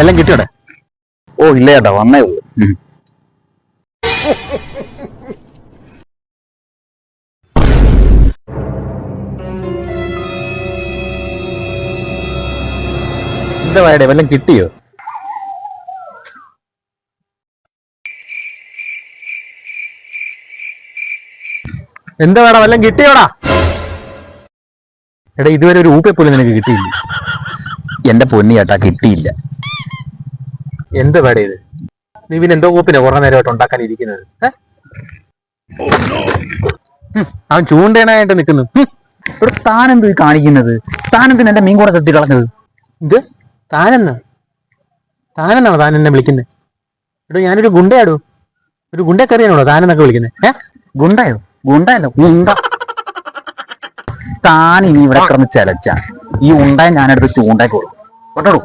എല്ലാം കിട്ടിയോടെ ഓ ഇല്ല ചേട്ടാ വന്നേ ഉള്ളൂ. എന്താ വല്ലതും കിട്ടിയോ? എന്താ വേടാ വല്ലതും കിട്ടിയോടാ? എടാ ഇതുവരെ ഒരു ഊപ്പെ പോലും നിനക്ക് കിട്ടിയില്ല. എന്റെ പൊന്നി ചേട്ടാ കിട്ടിയില്ല. എന്ത് വേട ഇത്? നീ പിന്നെ എന്തോ ഊപ്പിനെ കുറെ നേരമായിട്ട് ഉണ്ടാക്കാൻ ഇരിക്കുന്നത്? അവൻ ചൂണ്ടേണായിട്ട് നിൽക്കുന്നു. ഇവിടെ താൻ എന്ത് കാണിക്കുന്നത്? താനെന്തിന് എന്റെ മീൻ കൂടെ കെട്ടി കളഞ്ഞത്? ഇത്? താനെന്നാ? താനെന്നാണോ താൻ എന്നെ വിളിക്കുന്നത്? എടോ ഞാനൊരു ഗുണ്ടയാടോ? ഒരു ഗുണ്ടക്കറിയാണോ താനെന്നൊക്കെ വിളിക്കുന്നത് ഏഹ് ഗുണ്ടയോ? ഗുണ്ടയല്ലോ ഗുണ്ട. താൻ ഇനി ഇവിടെ കിടന്ന് ചെലച്ച. ഈ ഉണ്ടായ ഞാനെടുത്ത് ചൂണ്ടാക്കി കൊടുക്കും. കേട്ടോ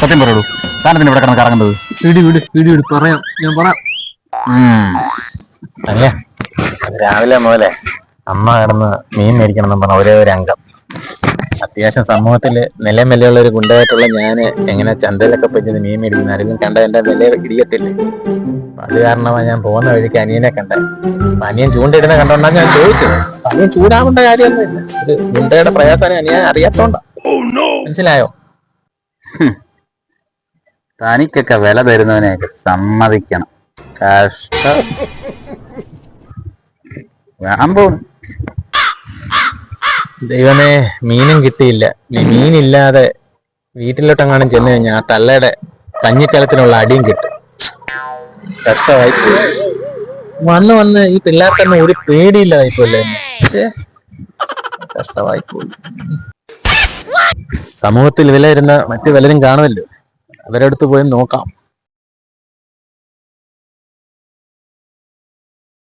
സത്യം പറയൂ താനെന്തിന് ഇവിടെ കിടന്ന് കറങ്ങുന്നത്? വീട് വീട് വീട് വീട് പറയാം. ഞാൻ പറയാം. അല്ലേ? രാവിലെ മുതലേ അമ്മ കിടന്ന് മീൻ മേടിക്കണം എന്ന് പറഞ്ഞ ഒരേ ഒരു അംഗം. അത്യാവശ്യം സമൂഹത്തിൽ നില വിലയുള്ള ഒരു ഗുണ്ടായിട്ടുള്ള ഞാൻ എങ്ങനെ ചന്തയിലൊക്കെ പോയി ചെന്ന് മീൻ മേടിക്കുന്ന? ആരെങ്കിലും കണ്ട എന്റെ നില ഇടിയത്തില്ലേ? അത് കാരണമാണ് ഞാൻ പോകുന്ന വഴിക്ക് അനിയനെ കണ്ടത്. അപ്പൊ അനിയൻ ചൂണ്ടയിടുന്ന കണ്ടോണ്ടാ ഞാൻ ചോദിച്ചത്. അനിയൻ ചൂടാവേണ്ട കാര്യമൊന്നുമില്ല. ഇത് ഗുണ്ടയുടെ പ്രയാസം അനിയൻ അറിയാത്തോണ്ട. മനസ്സിലായോ? തനിക്കൊക്കെ വില തരുന്നവനെയൊക്കെ സമ്മതിക്കണം. കഷ്ടം ഞാൻ പോകുന്നു ദൈവമേ മീനും കിട്ടിയില്ല. മീനില്ലാതെ വീട്ടിലോട്ടെങ്ങാനും ചെന്ന് കഴിഞ്ഞാൽ ആ തള്ളയുടെ കഞ്ഞിക്കലത്തിനുള്ള അടിയും കിട്ടും. കഷ്ടമായി. വന്ന് വന്ന് ഈ പിള്ളേർക്ക് തന്നെ ഒരു പേടിയില്ലായിപ്പോലെ കഷ്ടമായി പോയി സമൂഹത്തിൽ വില ഇരുന്ന മറ്റു പലരും കാണുമല്ലോ. അവരടുത്ത് പോയി നോക്കാം.